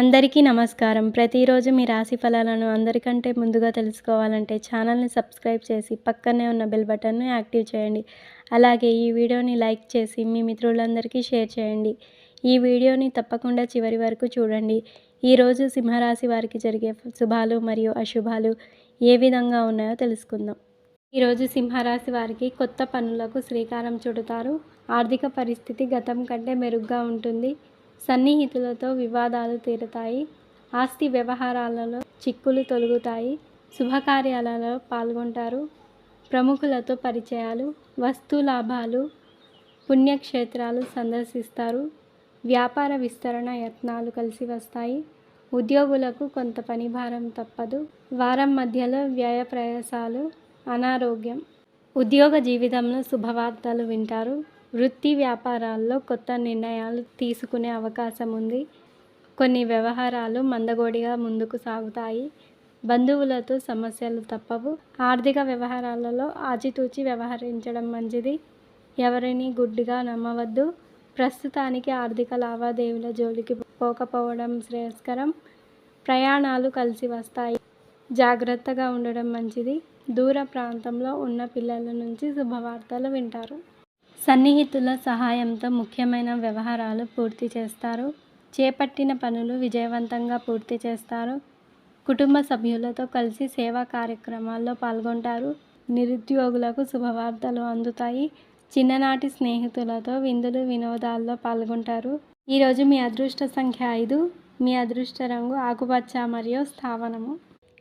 అందరికీ నమస్కారం. ప్రతిరోజు మీ రాశి ఫలాలను అందరికంటే ముందుగా తెలుసుకోవాలంటే ఛానల్ని సబ్స్క్రైబ్ చేసి పక్కనే ఉన్న బెల్ బటన్ను యాక్టివ్ చేయండి. అలాగే ఈ వీడియోని లైక్ చేసి మీ మిత్రులందరికీ షేర్ చేయండి. ఈ వీడియోని తప్పకుండా చివరి వరకు చూడండి. ఈరోజు సింహరాశి వారికి జరిగే శుభాలు మరియు అశుభాలు ఏ విధంగా ఉన్నాయో తెలుసుకుందాం. ఈరోజు సింహరాశి వారికి కొత్త పనులకు శ్రీకారం చుడతారు. ఆర్థిక పరిస్థితి గతం కంటే మెరుగ్గా ఉంటుంది. సన్నిహితులతో వివాదాలు తీరుతాయి. ఆస్తి వ్యవహారాలలో చిక్కులు తొలుగుతాయి. శుభకార్యాలలో పాల్గొంటారు. ప్రముఖులతో పరిచయాలు వస్తు లాభాలు పుణ్యక్షేత్రాలు సందర్శిస్తారు. వ్యాపార విస్తరణ యత్నాలు కలిసి వస్తాయి. ఉద్యోగులకు కొంత పని భారం తప్పదు. వారం మధ్యలో వ్యయ ప్రయాసాలు అనారోగ్యం. ఉద్యోగ జీవితంలో శుభవార్తలు వింటారు. వృత్తి వ్యాపారాల్లో కొత్త నిర్ణయాలు తీసుకునే అవకాశం ఉంది. కొన్ని వ్యవహారాలు మందగోడిగా ముందుకు సాగుతాయి. బంధువులతో సమస్యలు తప్పవు. ఆర్థిక వ్యవహారాలలో ఆచితూచి వ్యవహరించడం మంచిది. ఎవరిని గుడ్డిగా నమ్మవద్దు. ప్రస్తుతానికి ఆర్థిక లావాదేవీల జోలికి పోకపోవడం శ్రేయస్కరం. ప్రయాణాలు కలిసి వస్తాయి. జాగ్రత్తగా ఉండడం మంచిది. దూర ప్రాంతంలో ఉన్న పిల్లల నుంచి శుభవార్తలు వింటారు. సన్నిహితుల సహాయంతో ముఖ్యమైన వ్యవహారాలు పూర్తి చేస్తారు. చేపట్టిన పనులు విజయవంతంగా పూర్తి చేస్తారు. కుటుంబ సభ్యులతో కలిసి సేవా కార్యక్రమాల్లో పాల్గొంటారు. నిరుద్యోగులకు శుభవార్తలు అందుతాయి. చిన్ననాటి స్నేహితులతో విందులు వినోదాల్లో పాల్గొంటారు. ఈరోజు మీ అదృష్ట సంఖ్య ఐదు. మీ అదృష్ట రంగు ఆకుపచ్చ మరియు స్థావనము.